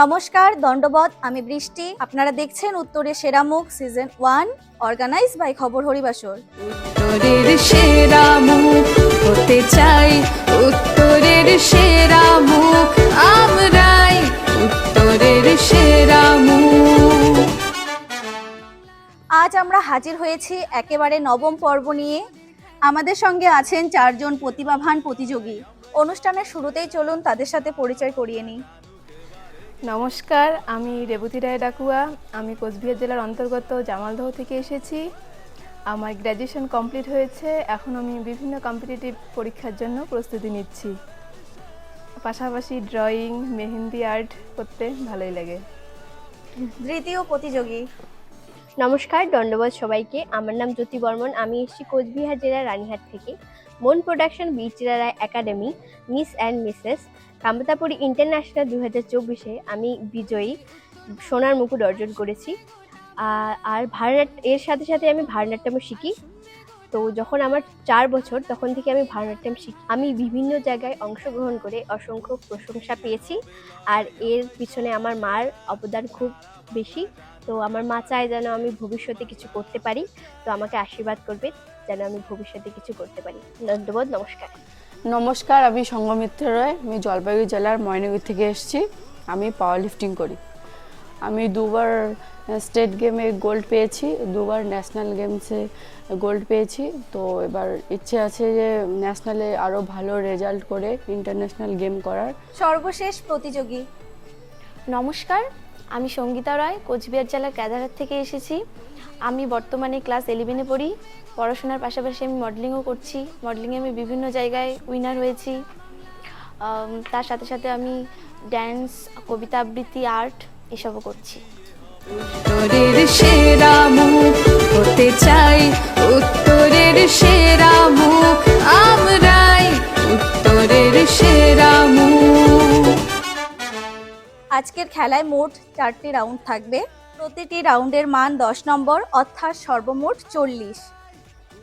নমস্কার দণ্ডবত আমি বৃষ্টি। আপনারা দেখছেন উত্তরের সেরা মুখ সিজন ওয়ান অর্গানাইজ বাই খবর হরিবাসর। উত্তরের সেরা মুখ হতে চাই উত্তরের সেরা মুখ আমরাই উত্তরের সেরা মুখ। আজ আমরা হাজির হয়েছি একেবারে নবম পর্ব নিয়ে। আমাদের সঙ্গে আছেন চারজন প্রতিভাবান প্রতিযোগী। অনুষ্ঠানের শুরুতেই চলুন তাদের সাথে পরিচয় করিয়ে নিই। নমস্কার আমি রেবতী রায় ডাকুয়া। আমি কোচবিহার জেলার অন্তর্গত জামালদহ থেকে এসেছি। আমার গ্র্যাজুয়েশন কমপ্লিট হয়েছে। এখন আমি বিভিন্ন কম্পিটিটিভ পরীক্ষার জন্য প্রস্তুতি নিচ্ছি। পাশাপাশি ড্রয়িং মেহেন্দি আর্ট করতে ভালোই লাগে। দ্বিতীয় প্রতিযোগী। নমস্কার দণ্ডবোধ সবাইকে। আমার নাম জ্যোতি বর্মন। আমি এসেছি কোচবিহার জেলার রানীহাট থেকে। Mon production Birchira Roy academy miss and Mrs. Kamtapuri international দু হাজার চব্বিশে আমি বিজয়ী, সোনার মুকুট অর্জন করেছি। আর ভারনাট এর সাথে সাথে আমি ভারনাট্যমও শিখি। তো যখন আমার চার বছর, তখন থেকে আমি ভারনাট্যম শিখি। আমি বিভিন্ন জায়গায় অংশগ্রহণ করে অসংখ্য প্রশংসা পেয়েছি। আর এর পিছনে আমার মার অবদান খুব বেশি। তো আমার মা চায় যেন আমি ভবিষ্যতে কিছু করতে পারি। তো আমাকে আশীর্বাদ করবে যেন আমি ভবিষ্যতে কিছু করতে পারি। ধন্যবাদ, নমস্কার। নমস্কার আমি সঙ্গমিত্র রায়। আমি জলপাইগুড়ি জেলার ময়নাগুড়ি থেকে এসেছি। আমি পাওয়ার লিফটিং করি। আমি দুবার স্টেট গেমে গোল্ড পেয়েছি দুবার ন্যাশনাল গেমসে গোল্ড পেয়েছি। তো এবার ইচ্ছে আছে যে ন্যাশনালে আরও ভালো রেজাল্ট করে ইন্টারন্যাশনাল গেম করার। সর্বশেষ প্রতিযোগী। নমস্কার আমি সঙ্গীতা রায় কোচবিহার জেলার ক্যাদারহাট থেকে এসেছি। আমি বর্তমানে ক্লাস ইলেভেনে পড়ি। পড়াশোনার পাশাপাশি আমি মডেলিংও করছি। মডেলিংয়ে আমি বিভিন্ন জায়গায় উইনার হয়েছি। তার সাথে সাথে আমি ড্যান্স কবিতা আবৃত্তি আর্ট এসবও করছি। উত্তরের সেরা মুখ হতে চাই। উত্তরের সেরা মুখ আমরাই। উত্তরের সেরা মুখ। আজকের খেলায় মোট চারটি রাউন্ড থাকবে। প্রতিটি রাউন্ডের মান দশ নম্বর অর্থাৎ সর্বমোট চল্লিশ।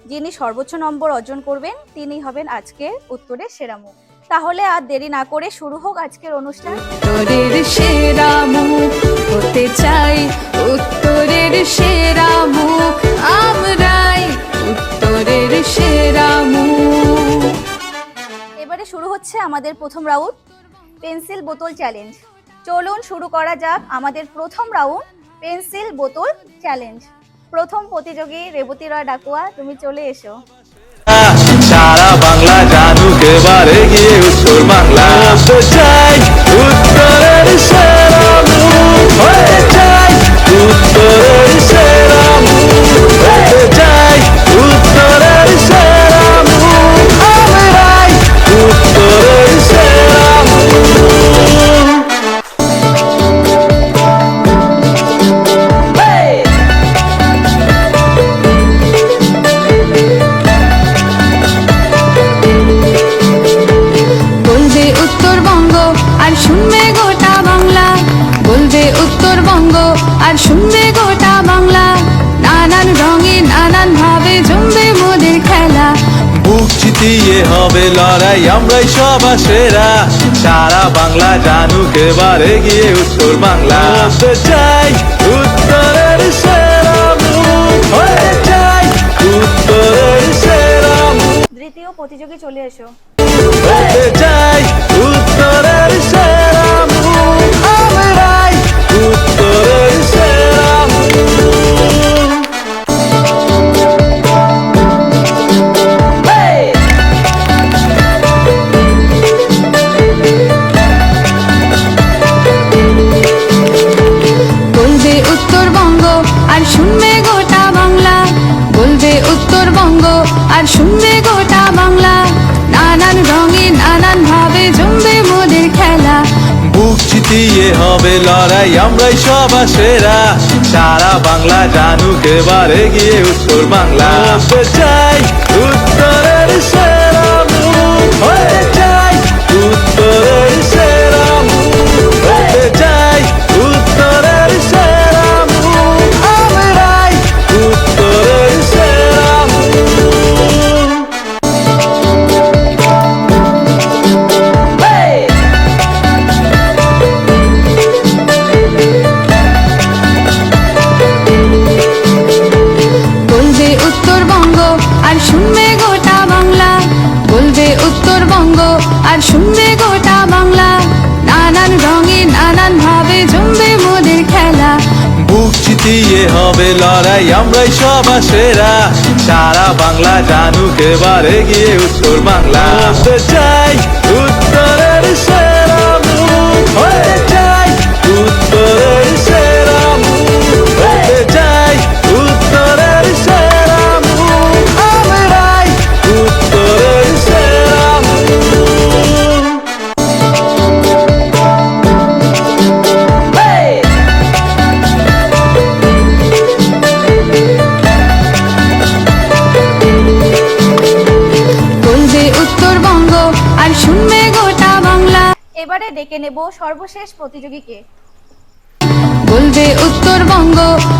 যিনি সর্বোচ্চ নম্বর অর্জন করবেন তিনি হবেন আজকে উত্তরের সেরা মুখ। তাহলে আর দেরি না করে শুরু হোক আজকের অনুষ্ঠান। উত্তরের সেরা মুখ হতে চাই উত্তরের সেরা মুখ আমরাই উত্তরের সেরা মুখ। এবারে শুরু হচ্ছে আমাদের প্রথম রাউন্ড পেন্সিল বোতল চ্যালেঞ্জ। চলুন শুরু করা যাক আমাদের প্রথম রাউন্ড। পেন্সিল বোতল চ্যালেঞ্জ। প্রথম প্রতিযোগী রেবতী রয় ডাকুয়া তুমি চলে এসো। সারা বাংলা জাদুকে বারে গিয়ে উত্তর বাংলা। উত্তরের সবার সেরা। সারা বাংলা জানুক এবারে গিয়ে উত্তর বাংলা। হতে চাই উত্তরের সেরা হতে চাই উত্তরের সেরা দ্বিতীয় প্রতিযোগী চলে এসো। হতে চাই আমরাই সবার সেরা সারা বাংলা জানুক এবারে গিয়ে উত্তর বাংলা চাই উত্তরের সেরা মুখ। সবার সেরা সারা বাংলা জানুক এবারে গিয়ে উত্তর বাংলা চাই ডেকে নেব সর্বশেষ প্রতিযোগীকে। বলবে উত্তরবঙ্গ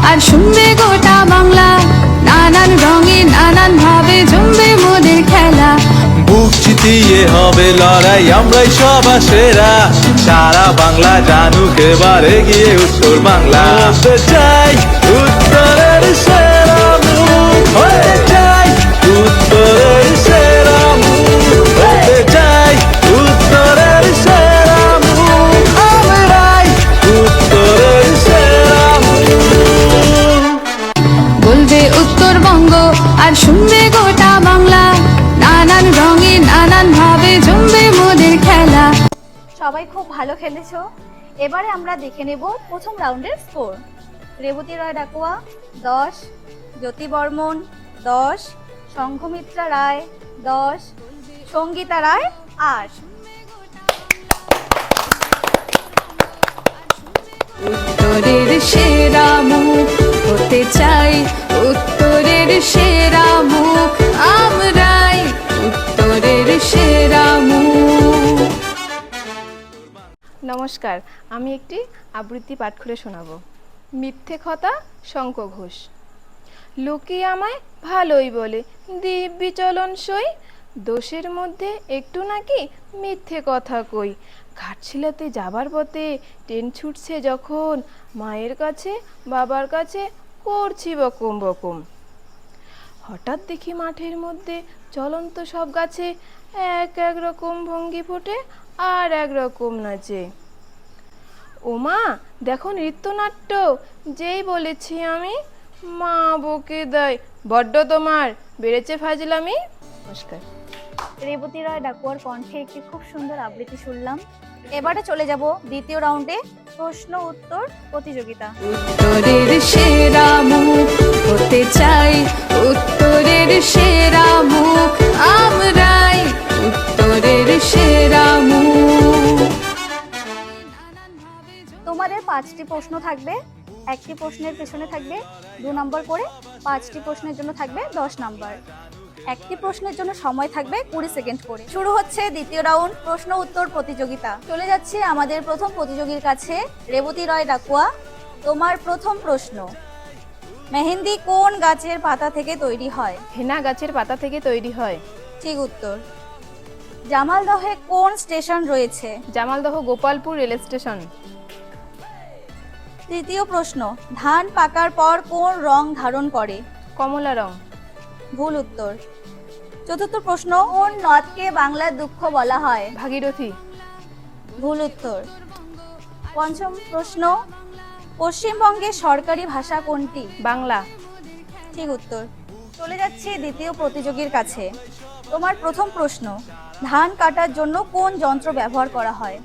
আর শুনবে গোটা বাংলা। নানান রঙে নানান ভাবে জমবে মোদের খেলা। বুক চিতিয়ে হবে লড়াই আমরাই সবার সেরা। সারা বাংলা জানুক এবার এগিয়ে উত্তর বাংলা চাই উত্তরের খুব ভালো খেলেছো। এবারে আমরা দেখে নেব প্রথম রাউন্ডের স্কোর। রেবতী রয় ডাকুয়া, দশ। জ্যোতি বর্মন, দশ। সংঘমিত্রা রায়, দশ। সঙ্গীতা রায়, আট। উত্তরের সেরা মুখ হতে চাই, উত্তরের সেরা মুখ আমরাই। উত্তরের সেরা মুখ নমস্কার, আমি একটি আবৃত্তি পাঠ করে শোনাবো। মিথ্যে কথা শঙ্খ ঘোষ। লোকে আমায় ভালোই বলে, দিব্যি চলন সই। দোষের মধ্যে একটু নাকি মিথ্যে কথা কই। ঘাটশিলাতে যাবার পথে ট্রেন ছুটছে যখন, মায়ের কাছে, বাবার কাছে করছি বকম বকম। হঠাৎ দেখি মাঠের মধ্যে চলন্ত সব গাছে এক এক রকম ভঙ্গি ফোটে আর এক রকম নাচে। ওমা দেখো নৃত্যনাট্য যেই বলেছি আমি মা বকে দেয় বড্ড তোমার বেড়েছে ফাজলামি। নমস্কার। রেবতী রায় ডাকুয়ার কণ্ঠে একটি খুব সুন্দর আবৃত্তি শুনলাম। এবারে চলে যাব দ্বিতীয় রাউন্ডে প্রশ্ন উত্তর প্রতিযোগিতা। উত্তরের সেরা মুখ হতে চাই উত্তরের সেরা মুখ আমরাই তোমাদের পাঁচটি প্রশ্ন থাকবে। একটি প্রশ্নের পেছনে থাকবে দু নম্বর করে, পাঁচটি প্রশ্নের জন্য থাকবে দশ নম্বর। একটি প্রশ্নের জন্য সময় থাকবে কুড়ি সেকেন্ড করে। শুরু হচ্ছে দ্বিতীয় রাউন্ড প্রশ্ন উত্তর প্রতিযোগিতা। চলে যাচ্ছে আমাদের প্রথম প্রতিযোগীর কাছে, রেবতী রয় ডাকুয়া। তোমার প্রথম প্রশ্ন মেহেন্দি কোন গাছের পাতা থেকে তৈরি হয়? হেনা গাছের পাতা থেকে তৈরি হয়। ঠিক উত্তর। জামালদহে কোন স্টেশন রয়েছে? Jamaldah Gopalpur rail station. তৃতীয় প্রশ্ন ধান পাকার পর কোন রং ধারণ করে? কমলা রং। ভুল উত্তর। চতুর্থ প্রশ্ন কোন নদকে বাংলার দুঃখ বলা হয়? ভাগীরথী। ভুল উত্তর। পঞ্চম প্রশ্ন পশ্চিমবঙ্গের সরকারি ভাষা কোনটি? বাংলা। ঠিক উত্তর। চলে যাচ্ছি দ্বিতীয় প্রতিযোগীর কাছে। তোমার প্রথম প্রশ্ন ধান কাটার জন্য কোন যন্ত্র ব্যবহার করা হয়?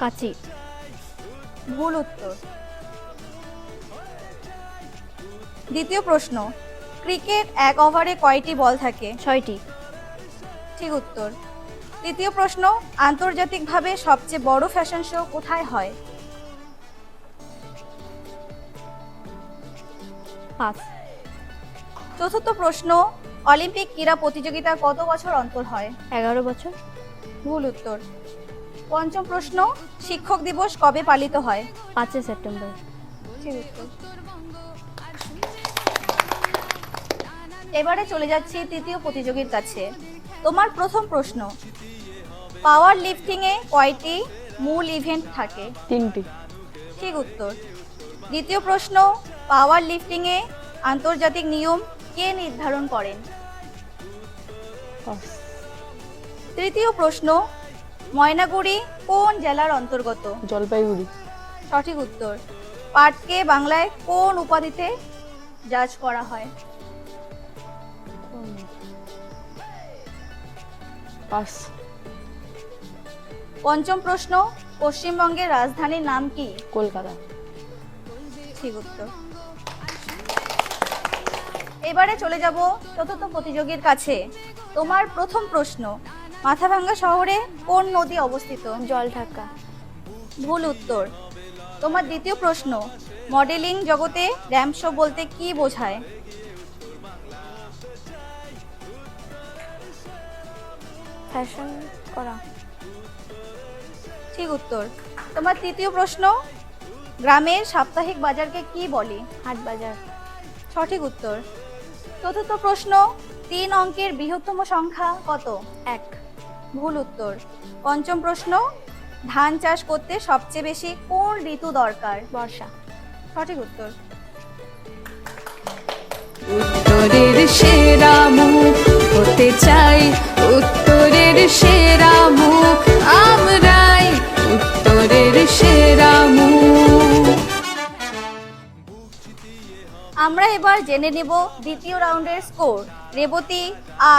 কাচি। ভুল উত্তর। দ্বিতীয় প্রশ্ন ক্রিকেট এক ওভারে কয়টি বল থাকে? ছয়টি। ঠিক উত্তর। তৃতীয় প্রশ্ন আন্তর্জাতিকভাবে সবচেয়ে বড় ফ্যাশন শো কোথায় হয়? পাঁচ চতুর্থ প্রশ্ন অলিম্পিক ক্রীড়া প্রতিযোগিতা কত বছর অন্তর হয়? এগারো বছর। ভুল উত্তর। পঞ্চম প্রশ্ন শিক্ষক দিবস কবে পালিত হয়? পাঁচই সেপ্টেম্বর। ঠিক উত্তর। এবারে চলে যাচ্ছি তৃতীয় প্রতিযোগীর কাছে। তোমার প্রথম প্রশ্ন পাওয়ার লিফটিং এ কয়টি মূল ইভেন্ট থাকে? তিনটি। ঠিক উত্তর। দ্বিতীয় প্রশ্ন পাওয়ার লিফটিং এ আন্তর্জাতিক নিয়ম কে নির্ধারণ করেন? তৃতীয় প্রশ্ন ময়নাগুড়ি কোন জেলার অন্তর্গত? জলপাইগুড়ি। সঠিক উত্তর পাটকে বাংলায় কোন উপাধিতে জাজ করা হয়? পাস পঞ্চম প্রশ্ন পশ্চিমবঙ্গের রাজধানীর নাম কি? কলকাতা। ঠিক উত্তর। এবারে চলে যাব চতুর্থ প্রতিযোগীর কাছে। তোমার প্রথম প্রশ্ন মাথাভাঙ্গা শহরে কোন নদী অবস্থিত? জল ঢাকা ভুল উত্তর। তোমার দ্বিতীয় প্রশ্ন মডেলিং জগতে র্যাম্প শো বলতে কি বোঝায়? ফ্যাশন করা। ঠিক উত্তর। তোমার তৃতীয় প্রশ্ন গ্রামের সাপ্তাহিক বাজারকে কি বলে? হাট বাজার। সঠিক উত্তর। চতুর্থ প্রশ্ন, তিন অঙ্কের বৃহত্তম সংখ্যা কত? এক। ভুল উত্তর। পঞ্চম প্রশ্ন, ধান চাষ করতে সবচেয়ে বেশি কোন ঋতু দরকার? বর্ষা। সঠিক উত্তর। উত্তরের সেরা মুখ হতে চাই। উত্তরের সেরা মুখ আমরাই আমরা এবার জেনে নেব দ্বিতীয় রাউন্ডের স্কোর। রেবতী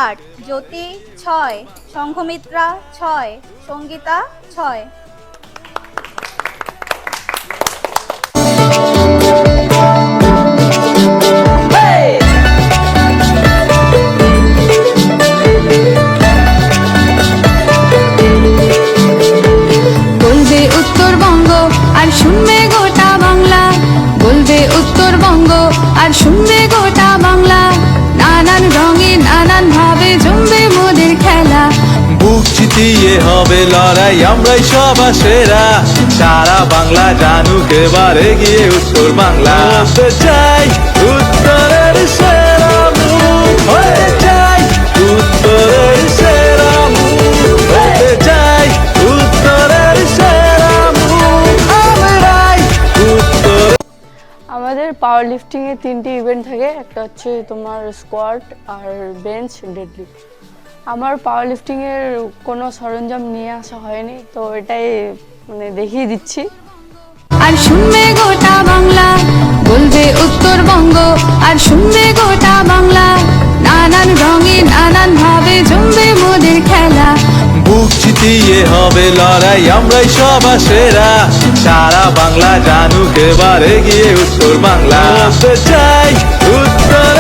আট, জ্যোতি ছয়, সংঘমিত্রা ছয়, সঙ্গীতা ছয়। বুক হবে লড়াই, আমরাই সবার সেরা সারা বাংলা জানুক উত্তর বাংলা। চাই উত্তরের আমাদের পাওয়ার লিফটিংয়ে তিনটি ইভেন্ট থাকে। একটা হচ্ছে তোমার স্কোয়াট আর বেঞ্চ ডেডলি আমার পাওয়ার লিফটিংয়ের কোনো সরঞ্জাম নিয়ে আসা হয়নি তো এটাই মানে দেখিয়ে দিচ্ছি। আর শুনবে গোটা বাংলা বলবে উত্তরবঙ্গ। আর শুনবে গোটা বাংলা নানান রঙে নানান ভাবে জমবে মোদের খেলা। বুক চিতিয়ে হবে লড়াই আমরাই সবার সেরা। সারা বাংলা জানুক এবারে গিয়ে উত্তর বাংলা চাই উত্তরের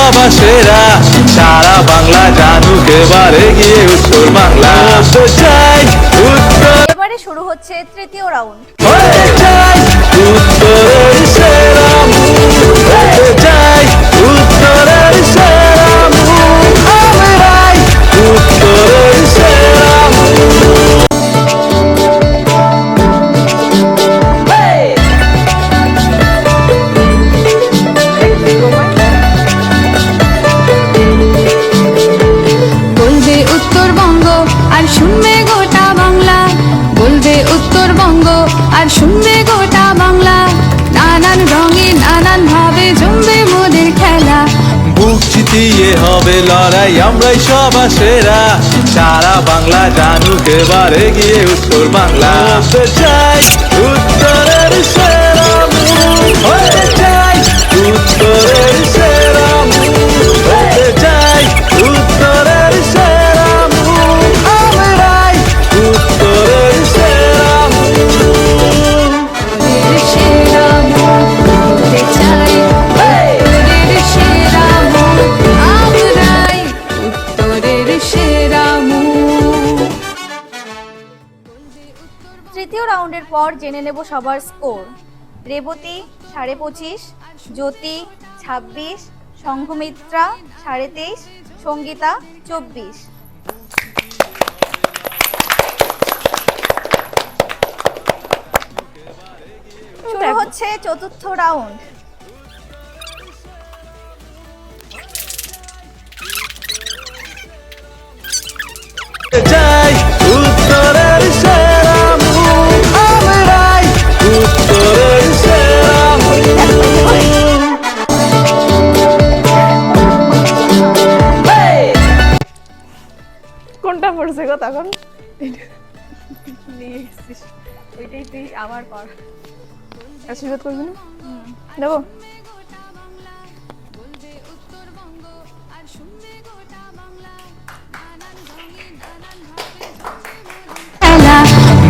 সবার সেরা সারা বাংলা জানুক এবারে গিয়ে উত্তর বাংলা। চাই উত্তর এবারে শুরু হচ্ছে তৃতীয় রাউন্ড। চাই উত্তরের সেরা চাই আমরাই সবার সেরা সারা বাংলা জানুক এবারে গিয়ে উত্তর বাংলা। চাই। জেনে নেব সবার স্কোর। রেবতী সাড়ে পঁচিশ জ্যোতি ছাব্বিশ সংঘমিত্রা সাড়ে তেইশ সঙ্গীতা চব্বিশ। শুরু হচ্ছে চতুর্থ রাউন্ড। তখন নিয়ে এসেছিস ওইটাই তুই আবার কর আশীর্বাদ করবি না? দেবো খেলা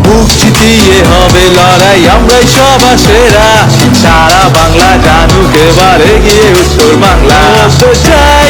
বুক চিতিয়ে হবে লড়াই আমরাই সবার সেরা সারা বাংলা জানুক এবারে গিয়ে উত্তর বাংলা। তো চাই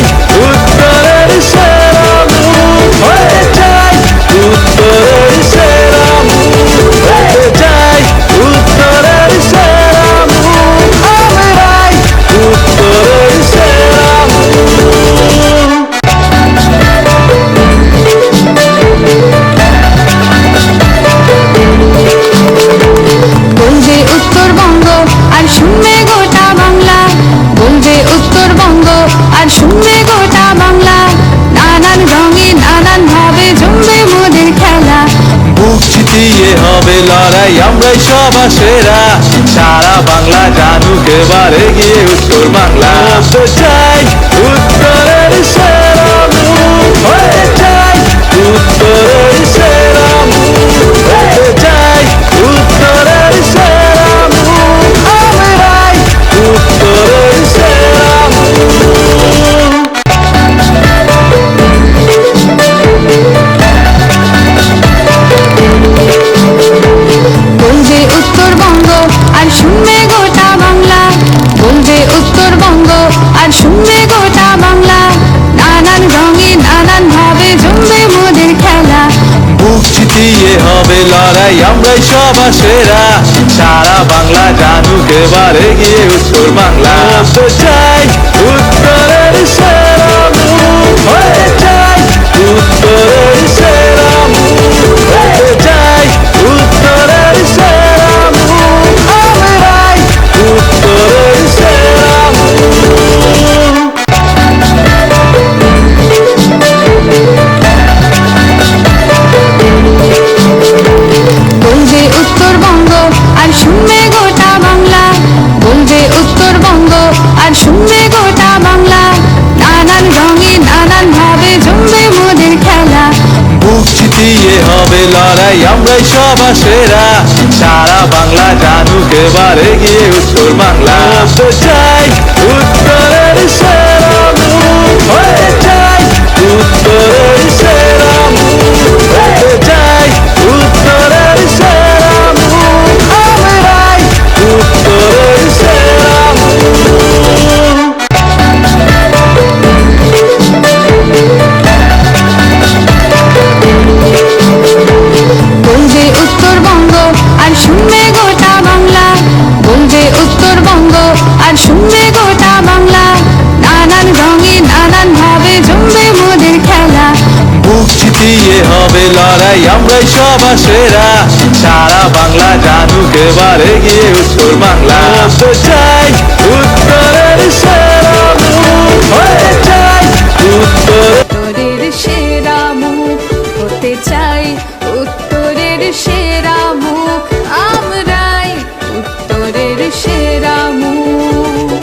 লড়াই আমরাই সবার সেরা সারা বাংলা জানুক এবারে গিয়ে উত্তর বাংলা চাই লড়াই আমরাই সবার সেরা সারা বাংলা জানুক এবারে গিয়ে উত্তর বাংলা চাই লড়াই আমরাই সবার সেরা সারা বাংলা জানুক এবারে গিয়ে উত্তর বাংলা। চাই এবারে গিয়ে উত্তর বাংলা। তো চাই উত্তরের সেরা মুখ হয়ে চাই উত্তর উত্তরের সেরা মুখ হতে চাই উত্তরের সেরা মুখ আমরাই উত্তরের সেরা মুখ।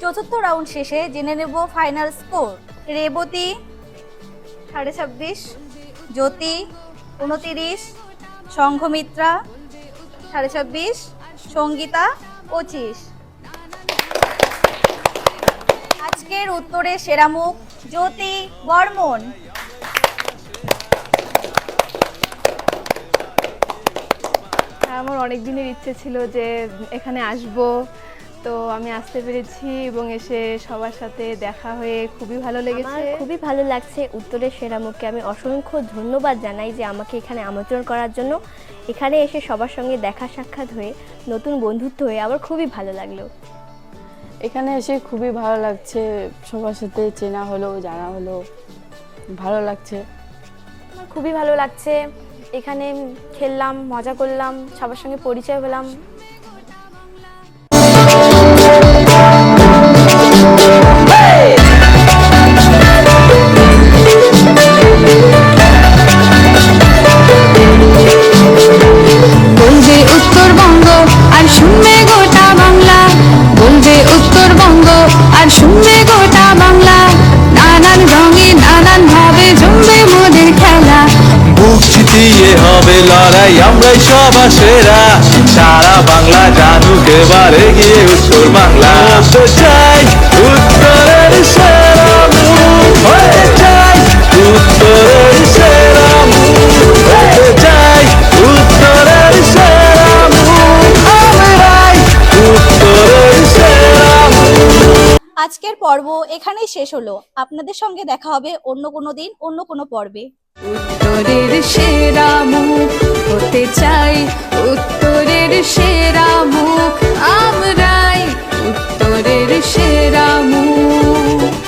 চতুর্থ রাউন্ড শেষে জেনে নেব ফাইনাল স্কোর। রেবতী সাড়ে ছাব্বিশ জ্যোতি উনতিরিশ সংঘমিত্রা সাড়ে ছাব্বিশ, সঙ্গীতা, পঁচিশ। আজকের উত্তরে সেরা মুখ জ্যোতি বর্মন। আমার অনেক দিনের ইচ্ছে ছিল যে এখানে আসব। তো আমি আসতে পেরেছি এবং এসে সবার সাথে দেখা হয়ে খুবই ভালো আমার লেগেছে। খুবই ভালো লাগছে উত্তরের সেরা মুখকে আমি অসংখ্য ধন্যবাদ জানাই যে আমাকে এখানে আমন্ত্রণ করার জন্য। এখানে এসে সবার সঙ্গে দেখা সাক্ষাৎ হয়ে নতুন বন্ধুত্ব হয়ে আমার খুবই ভালো লাগল। এখানে এসে খুবই ভালো লাগছে সবার সাথে চেনা হলো জানা হলো ভালো লাগছে। আমার খুবই ভালো লাগছে। এখানে খেললাম মজা করলাম সবার সঙ্গে পরিচয় হলাম। লড়াই আমরাই সবার সেরা সারা বাংলা জানুক বারে গিয়ে উত্তর বাংলা চাই উত্তরের আজকের পর্ব এখানেই শেষ হলো। আপনাদের সঙ্গে দেখা হবে অন্য কোনো দিন, অন্য কোনো পর্বে। উত্তরের সেরা মুখ হতে চাই, উত্তরের সেরা মুখ আমরাই, উত্তরের সেরা মুখ।